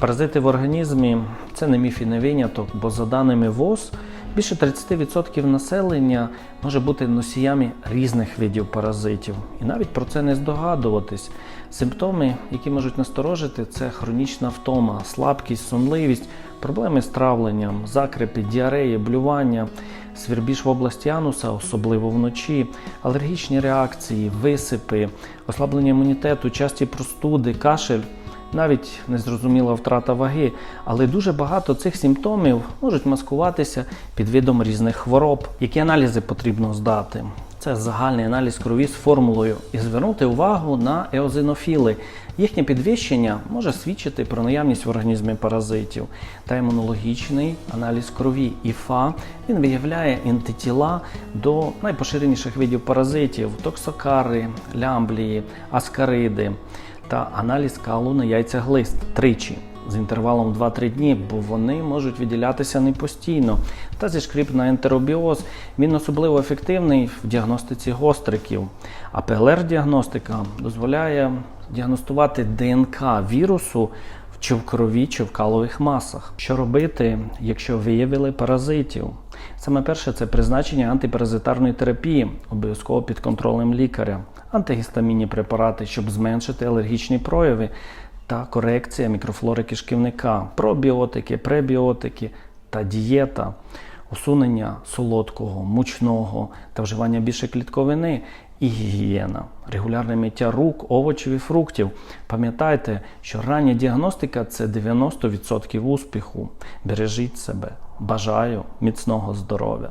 Паразити в організмі це не міф і не виняток, бо за даними ВОЗ, більше 30% населення може бути носіями різних видів паразитів. І навіть про це не здогадуватись. Симптоми, які можуть насторожити, це хронічна втома, слабкість, сонливість, проблеми з травленням, закрепи, діареї, блювання, свірбіж в області ануса, особливо вночі, алергічні реакції, висипи, ослаблення імунітету, часті простуди, кашель навіть незрозуміла втрата ваги, але дуже багато цих симптомів можуть маскуватися під видом різних хвороб. Які аналізи потрібно здати? Це загальний аналіз крові з формулою і звернути увагу на еозинофіли. Їхнє підвищення може свідчити про наявність в організмі паразитів та імунологічний аналіз крові ІФА. Він виявляє антитіла до найпоширеніших видів паразитів: токсокари, лямблії, аскариди та аналіз калу на яйцях глист тричі з інтервалом 2-3 дні, бо вони можуть виділятися не постійно. Та зі шкріп на ентеробіоз він особливо ефективний в діагностиці гостриків. А ПЛР-діагностика дозволяє діагностувати ДНК вірусу чи в крові, чи в калових масах. Що робити, якщо виявили паразитів? Саме перше це призначення антипаразитарної терапії, обов'язково під контролем лікаря, антигістамінні препарати, щоб зменшити алергічні прояви, та корекція мікрофлори кишківника, пробіотики, пребіотики та дієта, усунення солодкого, мучного та вживання більше клітковини і гігієна, регулярне миття рук, овочів і фруктів. Пам'ятайте, що рання діагностика це 90% успіху. Бережіть себе. Бажаю міцного здоров'я!